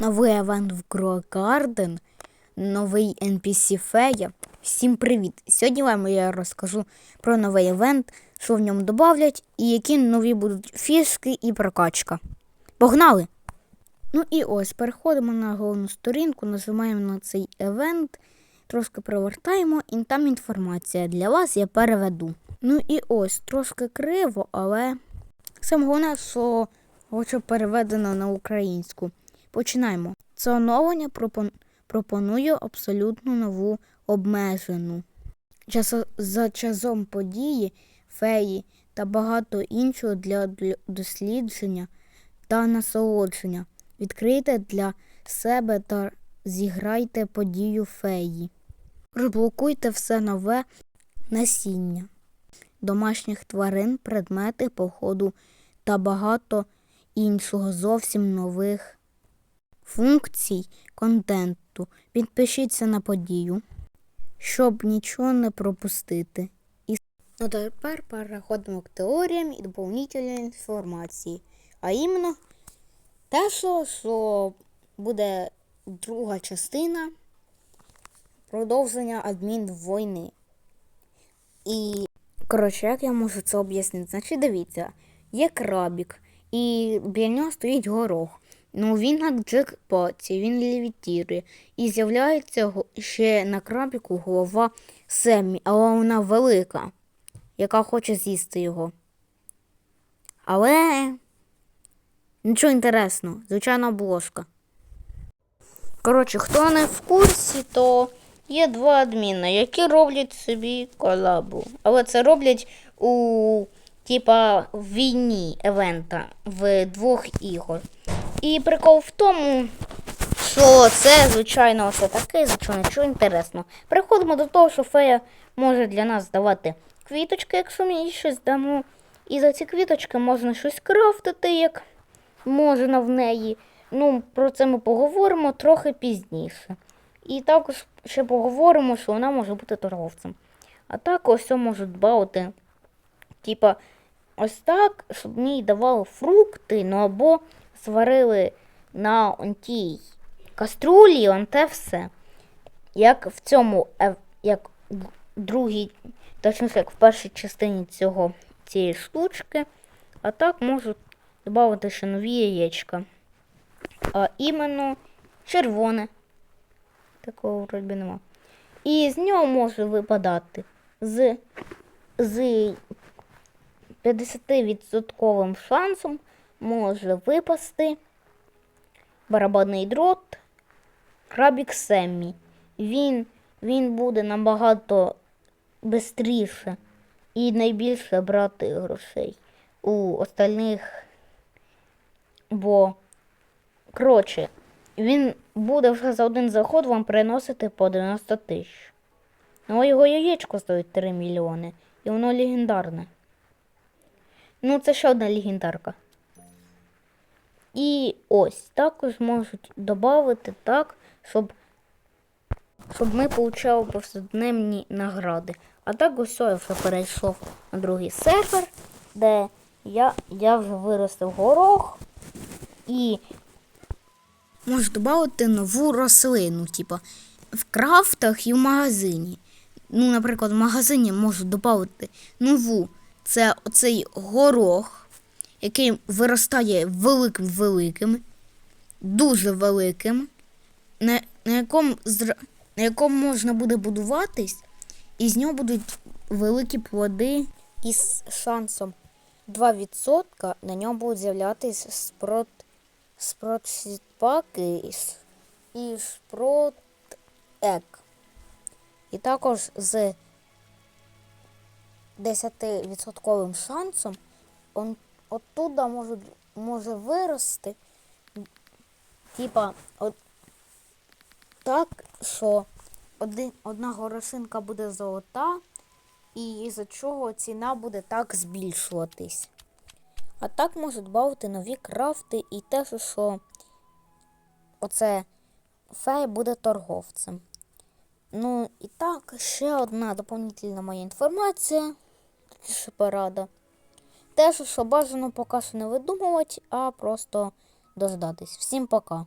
новий евент в Grow Garden, новий NPC Фея. Всім привіт! Сьогодні вам я розкажу про новий івент, що в ньому додавлять, і які нові будуть фішки і прокачка. Погнали! Ну і ось переходимо на головну сторінку, нажимаємо на цей евент, трошки провертаємо, і там інформація для вас я переведу. Ну і ось трошки криво, але саме головне, що переведено на українську. Починаємо. Це оновлення пропонує абсолютно нову обмежену. За часом події, феї та багато іншого для дослідження та насолодження. Відкрийте для себе та зіграйте подію феї. Розблокуйте все нове насіння, домашніх тварин, предмети походу та багато іншого зовсім нових функцій контенту. Підпишіться на подію, щоб нічого не пропустити. І ну, тепер переходимо к теоріям і доповнительній інформації. А іменно те, що, що буде друга частина продовження адмінвійни. І, коротше, як я можу це об'яснити? Значить, дивіться, є крабік, і біля нього стоїть горох. Ну, він на джекпоті, він лівітірує. І з'являється ще на крабіку голова Семмі, але вона велика, яка хоче з'їсти його. Але нічого інтересного, звичайна обложка. Коротше, хто не в курсі, то є два адміна, які роблять собі колабу. Але це роблять у типа війні евента в двох ігор. І прикол в тому, що це, звичайно, все таке, звичайно, нічого інтересного. Переходимо до того, що фея може для нас давати квіточки, якщо ми їй щось дамо. І за ці квіточки можна щось крафтити, як можна в неї. Ну, про це ми поговоримо трохи пізніше. І також ще поговоримо, що вона може бути торговцем. А також все можуть дбати, типа, ось так, щоб мені давали фрукти, ну або сварили на тій каструлі, он те все. Як в цьому, е, як в другій, точніше, як в першій частині цього, цієї штучки. А так можуть додати ще нові яєчка. А іменно червоне. Такого вроді нема. І з нього може випадати з, з 50% шансом може випасти барабанний дрот крабік Семмі. Він, він буде набагато швидше і найбільше брати грошей у остальних. Бо, коротше, він буде вже за один заход вам приносити по 90 тисяч. Ну, його яєчко стоїть 3 мільйони. І воно легендарне. Ну, це ще одна легендарка. І ось також можуть додати так, щоб, щоб ми отримали повсякденні награди. А так ось я вже перейшов на другий сервер, де я, я вже виростив горох і можу додати нову рослину, типу в крафтах і в магазині. Ну, наприклад, в магазині можу додати нову. Це оцей горох, який виростає великим-великим, дуже великим, на, на, якому, на якому можна буде будуватись, і з нього будуть великі плоди із шансом 2% на ньому будуть з'являтися спрот, спротпаки і, і спрот ек. І також з 10% шансом он оттуда може, може вирости, типа, от, так, що один, одна горошинка буде золота, і за чого ціна буде так збільшуватись. А так можуть додати нові крафти і те, що оце фей буде торговцем. Ну і так, ще одна доповнительна моя інформація, порада. Те, що бажано поки що не видумувати, а просто дождатись. Всім пока.